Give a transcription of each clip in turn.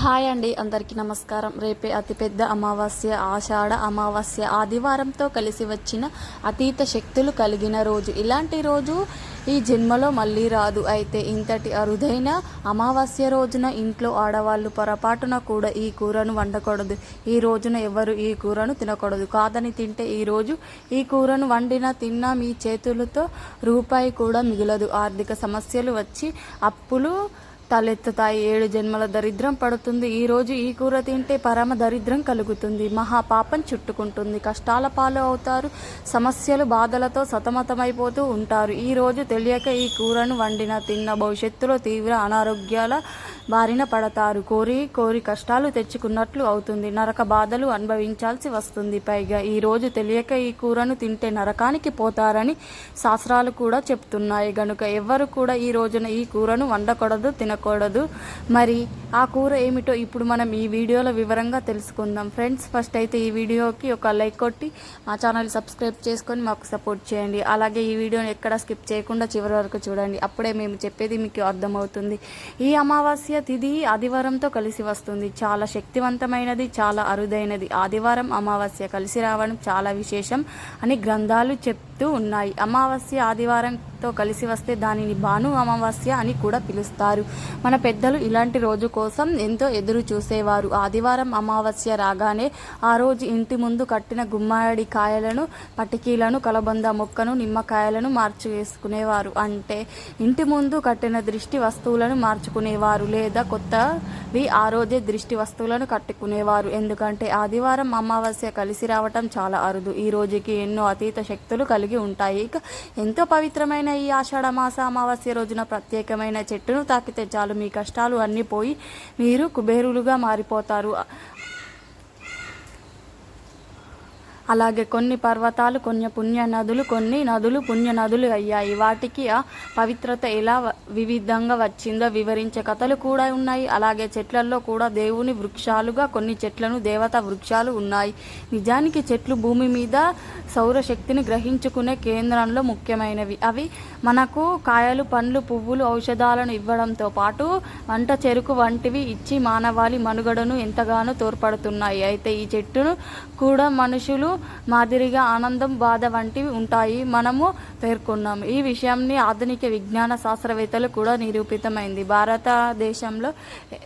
Hi అండి అందరికీ నమస్కారం. రేపే అతిపెద్ద అమావాస్య ఆషాఢ అమావాస్య ఆదివారంతో కలిసి వచ్చిన అతీత శక్తులు కలిగిన రోజు. ఇలాంటి రోజు ఈ జన్మలో మళ్ళీ రాదు. అయితే ఇంతటి అరుదైన అమావాస్య రోజున ఇంట్లో ఆడవాళ్ళు పొరపాటున కూడా ఈ కూరను వండకూడదు. ఈ రోజున ఎవరు ఈ కూరను తినకూడదు. కాదని తింటే ఈరోజు ఈ కూరను వండిన తిన్నా మీ చేతులతో రూపాయి కూడా మిగలదు. ఆర్థిక సమస్యలు వచ్చి అప్పులు తలెత్తుతాయి. ఏడు జన్మల దరిద్రం పడుతుంది. ఈరోజు ఈ కూర తింటే పరమ దరిద్రం కలుగుతుంది. మహాపాపం చుట్టుకుంటుంది. కష్టాల పాలు అవుతారు. సమస్యలు బాధలతో సతమతమైపోతూ ఉంటారు. ఈ రోజు తెలియక ఈ కూరను వండిన తిన్న భవిష్యత్తులో తీవ్ర అనారోగ్యాల బారిన పడతారు. కోరి కోరి కష్టాలు తెచ్చుకున్నట్లు అవుతుంది. నరక బాధలు అనుభవించాల్సి వస్తుంది. పైగా ఈ రోజు తెలియక ఈ కూరను తింటే నరకానికి పోతారని శాస్త్రాలు కూడా చెప్తున్నాయి. గనుక ఎవ్వరు కూడా ఈ రోజున ఈ కూరను వండకూడదు తిన ఉండకూడదు మరి ఆ కూర ఏమిటో ఇప్పుడు మనం ఈ వీడియోలో వివరంగా తెలుసుకుందాం. ఫ్రెండ్స్ ఫస్ట్ అయితే ఈ వీడియోకి ఒక లైక్ కొట్టి మా ఛానల్ సబ్స్క్రైబ్ చేసుకొని మాకు సపోర్ట్ చేయండి. అలాగే ఈ వీడియోని ఎక్కడ స్కిప్ చేయకుండా చివరి వరకు చూడండి. అప్పుడే మేము చెప్పేది మీకు అర్థమవుతుంది. ఈ అమావాస్య తిథి ఆదివారంతో కలిసి వస్తుంది. చాలా శక్తివంతమైనది చాలా అరుదైనది. ఆదివారం అమావాస్య కలిసి రావడం చాలా విశేషం అని గ్రంథాలు చెప్ చెప్తూ ఉన్నాయి. అమావాస్య ఆదివారంతో కలిసి వస్తే దానిని భాను అమావాస్య అని కూడా పిలుస్తారు. మన పెద్దలు ఇలాంటి రోజు కోసం ఎంతో ఎదురు చూసేవారు. ఆదివారం అమావాస్య రాగానే ఆ రోజు ఇంటి ముందు కట్టిన గుమ్మడి కాయలను పటికీలను కలబంద మొక్కను నిమ్మకాయలను మార్చి వేసుకునేవారు అంటే ఇంటి ముందు కట్టిన దృష్టి వస్తువులను మార్చుకునేవారు లేదా కొత్తవి ఆ రోజే దృష్టి వస్తువులను కట్టుకునేవారు. ఎందుకంటే ఆదివారం అమావాస్య కలిసి రావటం చాలా అరుదు. ఈ రోజుకి ఎన్నో అతీత శక్తులు కలిగి ఉంటాయి. ఇక ఎంతో పవిత్రమైన ఈ ఆషాఢ మాస అమావాస్య రోజున ప్రత్యేకమైన చెట్టును తాకితే చాలు మీ కష్టాలు అన్నీ పోయి మీరు కుబేరులుగా మారిపోతారు. అలాగే కొన్ని పర్వతాలు కొన్ని పుణ్య నదులు కొన్ని నదులు పుణ్య నదులు అయ్యాయి. వాటికి ఆ పవిత్రత ఎలా వివిధంగా వచ్చిందో వివరించే కథలు కూడా ఉన్నాయి. అలాగే చెట్లలో కూడా దేవుని వృక్షాలుగా కొన్ని చెట్లను దేవత వృక్షాలు ఉన్నాయి. నిజానికి చెట్లు భూమి మీద సౌరశక్తిని గ్రహించుకునే కేంద్రంలో ముఖ్యమైనవి. అవి మనకు కాయలు పండ్లు పువ్వులు ఔషధాలను ఇవ్వడంతో పాటు వంట చెరుకు వంటివి ఇచ్చి మానవాళి మనుగడను ఎంతగానో తోడ్పడుతున్నాయి. అయితే ఈ చెట్టును కూడా మనుషులు మాదిరిగా ఆనందం బాధ వంటివి ఉంటాయి. మనము పేర్కొన్నాము. ఈ విషయాన్ని ఆధునిక విజ్ఞాన శాస్త్రవేత్తలు కూడా నిరూపితమైంది. భారతదేశంలో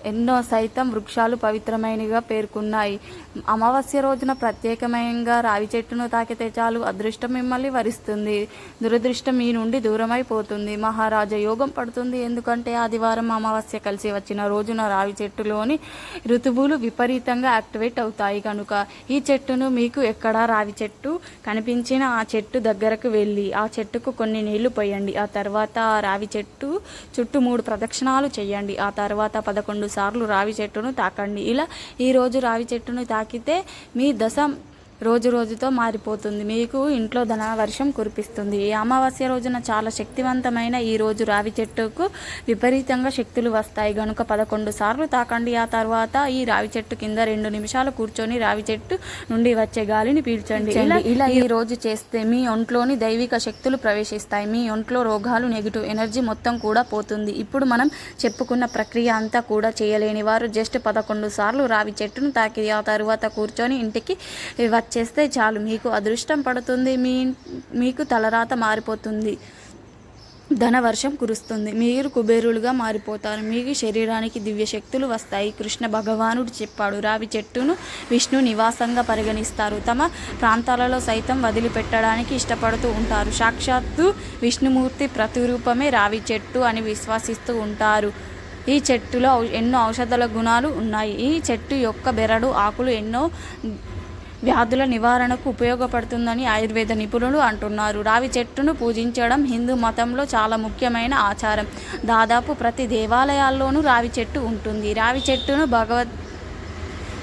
ఎన్నో సైతం వృక్షాలు పవిత్రమైనవిగా పేర్కొన్నాయి. అమావాస్య రోజున ప్రత్యేకమైన రావి చెట్టును తాకితే చాలు అదృష్టం మిమ్మల్ని వరిస్తుంది. దురదృష్టం మీ నుండి దూరమైపోతుంది. మహారాజా యోగం పడుతుంది. ఎందుకంటే ఆదివారం అమావాస్య కలిసి వచ్చిన రోజున రావి చెట్టులోని ఋతువులు విపరీతంగా యాక్టివేట్ అవుతాయి కనుక ఈ చెట్టును మీకు ఎక్కడ రావి చెట్టు కనిపించిన ఆ చెట్టు దగ్గరకు వెళ్ళి ఆ చెట్టుకు కొన్ని నీళ్ళు పోయండి. ఆ తర్వాత ఆ రావి చెట్టు చుట్టూ మూడు ప్రదక్షిణాలు చేయండి. ఆ తర్వాత పదకొండు సార్లు రావి చెట్టును తాకండి. ఇలా ఈరోజు రావి చెట్టును తాకితే మీ దశ రోజు రోజుతో మారిపోతుంది. మీకు ఇంట్లో ధన వర్షం కురిపిస్తుంది. ఈ అమావాస్య రోజున చాలా శక్తివంతమైన ఈ రోజు రావి చెట్టుకు విపరీతంగా శక్తులు వస్తాయి. గనుక పదకొండు సార్లు తాకండి. ఆ తర్వాత ఈ రావి చెట్టు కింద రెండు నిమిషాలు కూర్చొని రావి చెట్టు నుండి వచ్చే గాలిని పీల్చండి. ఇలా ఈ రోజు చేస్తే మీ ఒంట్లోని దైవిక శక్తులు ప్రవేశిస్తాయి. మీ ఒంట్లో రోగాలు నెగిటివ్ ఎనర్జీ మొత్తం కూడా పోతుంది. ఇప్పుడు మనం చెప్పుకున్న ప్రక్రియ అంతా కూడా చేయలేని వారు జస్ట్ పదకొండు సార్లు రావి చెట్టును తాకి ఆ తరువాత కూర్చొని ఇంటికి చేస్తే చాలు. మీకు అదృష్టం పడుతుంది మీ మీకు తలరాత మారిపోతుంది. ధన వర్షం కురుస్తుంది. మీరు కుబేరులుగా మారిపోతారు. మీకు శరీరానికి దివ్య శక్తులు వస్తాయి. కృష్ణ భగవానుడు చెప్పాడు రావి చెట్టును విష్ణు నివాసంగా పరిగణిస్తారు. తమ ప్రాంతాలలో సైతం వదిలిపెట్టడానికి ఇష్టపడుతూ ఉంటారు. సాక్షాత్తు విష్ణుమూర్తి ప్రతిరూపమే రావి చెట్టు అని విశ్వసిస్తూ ఉంటారు. ఈ చెట్టులో ఎన్నో ఔషధాల గుణాలు ఉన్నాయి. ఈ చెట్టు యొక్క బెరడు ఆకులు ఎన్నో వ్యాధుల నివారణకు ఉపయోగపడుతుందని ఆయుర్వేద నిపుణులు అంటున్నారు. రావి చెట్టును పూజించడం హిందూ మతంలో చాలా ముఖ్యమైన ఆచారం. దాదాపు ప్రతి దేవాలయాల్లోనూ రావి చెట్టు ఉంటుంది. రావి చెట్టును భగవద్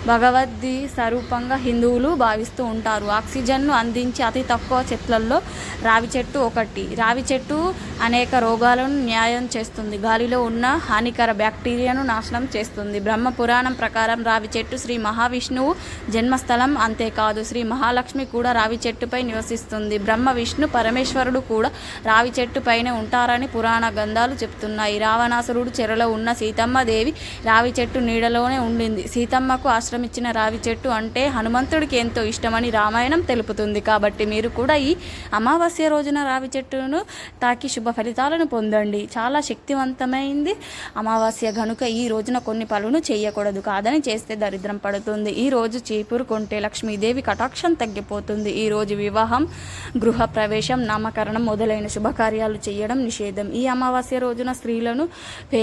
భగవద్ది స్వరూపంగా హిందువులు భావిస్తూ ఉంటారు. ఆక్సిజన్ను అందించే అతి తక్కువ చెట్లలో రావి చెట్టు ఒకటి. రావి చెట్టు అనేక రోగాలను న్యాయం చేస్తుంది. గాలిలో ఉన్న హానికర బ్యాక్టీరియాను నాశనం చేస్తుంది. బ్రహ్మ పురాణం ప్రకారం రావి చెట్టు శ్రీ మహావిష్ణువు జన్మస్థలం అంతేకాదు. శ్రీ మహాలక్ష్మి కూడా రావి చెట్టుపై నివసిస్తుంది. బ్రహ్మ విష్ణు పరమేశ్వరుడు కూడా రావి చెట్టు పైనే ఉంటారని పురాణ గ్రంథాలు చెప్తున్నాయి. రావణాసురుడు చెరలో ఉన్న సీతమ్మ దేవి రావి చెట్టు నీడలోనే ఉండింది. సీతమ్మకు ఇచ్చిన రావి చెట్టు అంటే హనుమంతుడికి ఎంతో ఇష్టమని రామాయణం తెలుపుతుంది. కాబట్టి మీరు కూడా ఈ అమావాస్య రోజున రావి చెట్టును తాకి శుభ ఫలితాలను పొందండి. చాలా శక్తివంతమైంది. అమావాస్య గనుక ఈ రోజున కొన్ని పనులు చేయకూడదు. కాదని చేస్తే దరిద్రం పడుతుంది. ఈ రోజు చీపురు కొంటే లక్ష్మీదేవి కటాక్షం తగ్గిపోతుంది. ఈ రోజు వివాహం గృహ ప్రవేశం నామకరణం మొదలైన శుభకార్యాలు చేయడం నిషేధం. ఈ అమావాస్య రోజున స్త్రీలను పే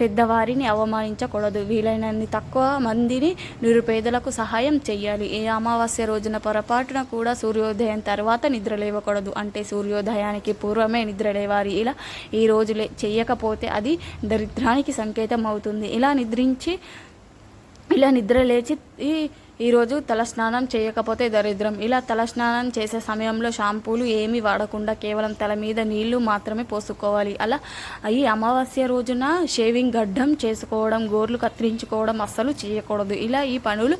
పెద్దవారిని అవమానించకూడదు. వీలైనన్ని తక్కువ మందిని నిరుపేదలకు సహాయం చేయాలి ఏ అమావాస్య రోజున పొరపాటున కూడా సూర్యోదయం తర్వాత నిద్ర లేవకూడదు. అంటే సూర్యోదయానికి పూర్వమే నిద్ర లేవాలి. ఇలా ఈ రోజు లే చేయకపోతే అది దరిద్రానికి సంకేతం అవుతుంది ఇలా నిద్రించి ఇలా నిద్ర లేచి ఈ ఈరోజు తలస్నానం చేయకపోతే దరిద్రం. ఇలా తలస్నానం చేసే సమయంలో షాంపూలు ఏమీ వాడకుండా కేవలం తల మీద నీళ్ళు మాత్రమే పోసుకోవాలి. అలా ఈ అమావాస్య రోజున షేవింగ్ గడ్డం చేసుకోవడం గోర్లు కత్తిరించుకోవడం అస్సలు చేయకూడదు. ఇలా ఈ పనులు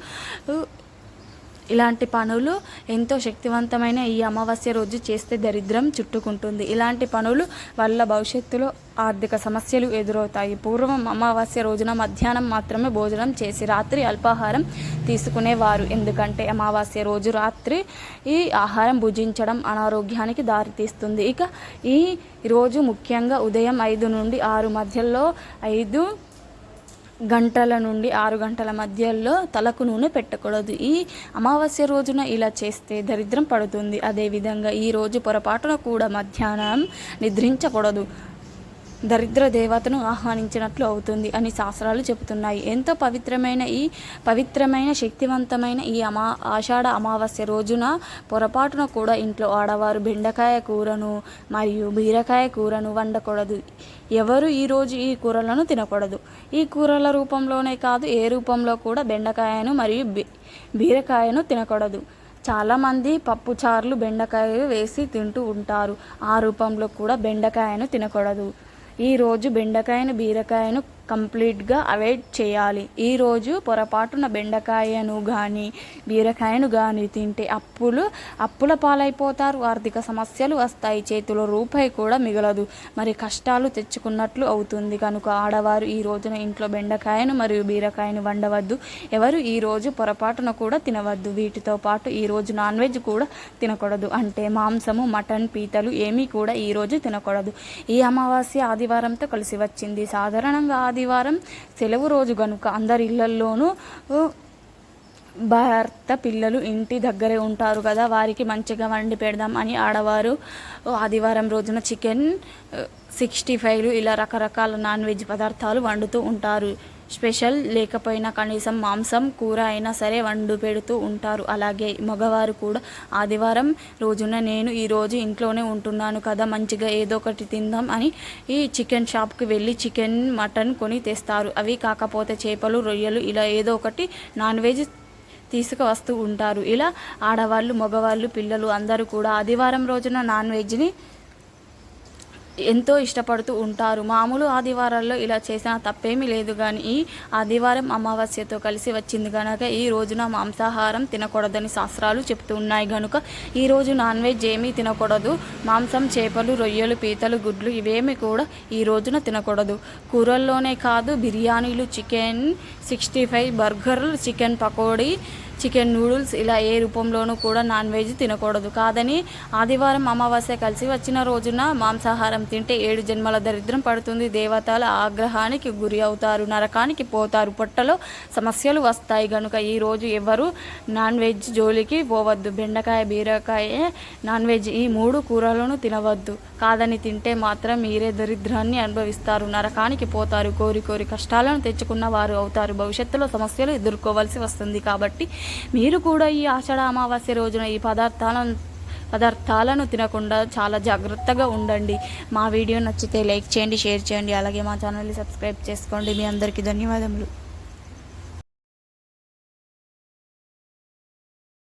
ఇలాంటి పనులు ఎంతో శక్తివంతమైన ఈ అమావాస్య రోజు చేస్తే దరిద్రం చుట్టుకుంటుంది. ఇలాంటి పనులు వల్ల భవిష్యత్తులో ఆర్థిక సమస్యలు ఎదురవుతాయి. పూర్వం అమావాస్య రోజున మధ్యాహ్నం మాత్రమే భోజనం చేసి రాత్రి అల్పాహారం తీసుకునేవారు. ఎందుకంటే అమావాస్య రోజు రాత్రి ఈ ఆహారం భుజించడం అనారోగ్యానికి దారితీస్తుంది. ఇక ఈ రోజు ముఖ్యంగా ఉదయం ఐదు నుండి ఆరు మధ్యలో ఐదు గంటల నుండి ఆరు గంటల మధ్యలో తలకు నూనె పెట్టకూడదు. ఈ అమావాస్య రోజున ఇలా చేస్తే దరిద్రం పడుతుంది. అదేవిధంగా ఈ రోజు పొరపాటున కూడా మధ్యాహ్నం నిద్రించకూడదు. దరిద్ర దేవతను ఆహ్వానించినట్లు అవుతుంది అని శాస్త్రాలు చెబుతున్నాయి. ఎంతో పవిత్రమైన ఈ పవిత్రమైన శక్తివంతమైన ఈ అమా ఆషాఢ అమావాస్య రోజున పొరపాటున కూడా ఇంట్లో ఆడవారు బెండకాయ కూరను మరియు బీరకాయ కూరను వండకూడదు. ఎవరు ఈరోజు ఈ కూరలను తినకూడదు. ఈ కూరల రూపంలోనే కాదు ఏ రూపంలో కూడా బెండకాయను మరియు బీ బీరకాయను తినకూడదు. చాలామంది పప్పుచారులు బెండకాయలు వేసి తింటూ ఉంటారు. ఆ రూపంలో కూడా బెండకాయను తినకూడదు. ఈరోజు బెండకాయను బీరకాయను కంప్లీట్గా అవాయిడ్ చేయాలి. ఈరోజు పొరపాటున బెండకాయను కానీ బీరకాయను కానీ తింటే అప్పులు అప్పుల పాలైపోతారు. ఆర్థిక సమస్యలు వస్తాయి. చేతిలో రూపాయి కూడా మిగలదు. మరి కష్టాలు తెచ్చుకున్నట్లు అవుతుంది. కనుక ఆడవారు ఈ రోజున ఇంట్లో బెండకాయను మరియు బీరకాయను వండవద్దు. ఎవరు ఈ రోజు పొరపాటున కూడా తినవద్దు. వీటితో పాటు ఈ రోజు నాన్ వెజ్ కూడా తినకూడదు. అంటే మాంసము మటన్ పీతలు ఏమీ కూడా ఈ రోజు తినకూడదు. ఈ అమావాస్య ఆదివారంతో కలిసి వచ్చింది. సాధారణంగా ఆదివారం సెలవు రోజు కనుక అందరి ఇళ్ళల్లోనూ భర్త పిల్లలు ఇంటి దగ్గరే ఉంటారు కదా వారికి మంచిగా వండి పెడదాం అని ఆడవారు ఆదివారం రోజున చికెన్ సిక్స్టీ ఫైవ్లు ఇలా రకరకాల నాన్ వెజ్ పదార్థాలు వండుతూ ఉంటారు. స్పెషల్ లేకపోయినా కనీసం మాంసం కూర అయినా సరే వండు పెడుతూ ఉంటారు. అలాగే మగవారు కూడా ఆదివారం రోజున నేను ఈరోజు ఇంట్లోనే ఉంటున్నాను కదా మంచిగా ఏదో ఒకటి తిందాం అని ఈ చికెన్ షాప్కి వెళ్ళి చికెన్ మటన్ కొని తెస్తారు. అవి కాకపోతే చేపలు రొయ్యలు ఇలా ఏదో ఒకటి నాన్ వెజ్ తీసుకువస్తూ ఉంటారు. ఇలా ఆడవాళ్ళు మగవాళ్ళు పిల్లలు అందరూ కూడా ఆదివారం రోజున నాన్ వెజ్ని ఎంతో ఇష్టపడుతూ ఉంటారు. మామూలు ఆదివారాల్లో ఇలా చేసిన తప్పేమీ లేదు కానీ ఈ ఆదివారం అమావాస్యతో కలిసి వచ్చింది కనుక ఈ రోజున మాంసాహారం తినకూడదని శాస్త్రాలు చెప్తున్నాయి కనుక ఈ రోజు నాన్ వెజ్ ఏమీ తినకూడదు. మాంసం చేపలు రొయ్యలు పీతలు గుడ్లు ఇవేమీ కూడా ఈ రోజున తినకూడదు. కూరల్లోనే కాదు బిర్యానీలు చికెన్ సిక్స్టీ ఫైవ్ బర్గర్లు చికెన్ పకోడీ చికెన్ నూడిల్స్ ఇలా ఏ రూపంలోనూ కూడా నాన్ వెజ్ తినకూడదు. కాదని ఆదివారం అమావాస్య కలిసి వచ్చిన రోజున మాంసాహారం తింటే ఏడు జన్మల దరిద్రం పడుతుంది. దేవతల ఆగ్రహానికి గురి అవుతారు నరకానికి పోతారు. పొట్టలో సమస్యలు వస్తాయి. కనుక ఈ రోజు ఎవరు నాన్ వెజ్ జోలికి పోవద్దు. బెండకాయ బీరకాయ నాన్ వెజ్ ఈ మూడు కూరలను తినవద్దు. కాదని తింటే మాత్రం మీరే దరిద్రాన్ని అనుభవిస్తారు. నరకానికి పోతారు. కోరి కోరి కష్టాలను తెచ్చుకున్న వారు అవుతారు. భవిష్యత్తులో సమస్యలు ఎదుర్కోవాల్సి వస్తుంది. కాబట్టి మీరు కూడా ఈ ఆషాఢ అమావాస్య రోజున ఈ పదార్థాలను పదార్థాలను తినకుండా చాలా జాగ్రత్తగా ఉండండి. మా వీడియో నచ్చితే లైక్ చేయండి షేర్ చేయండి. అలాగే మా ఛానల్ని సబ్స్క్రైబ్ చేసుకోండి. మీ అందరికీ ధన్యవాదములు.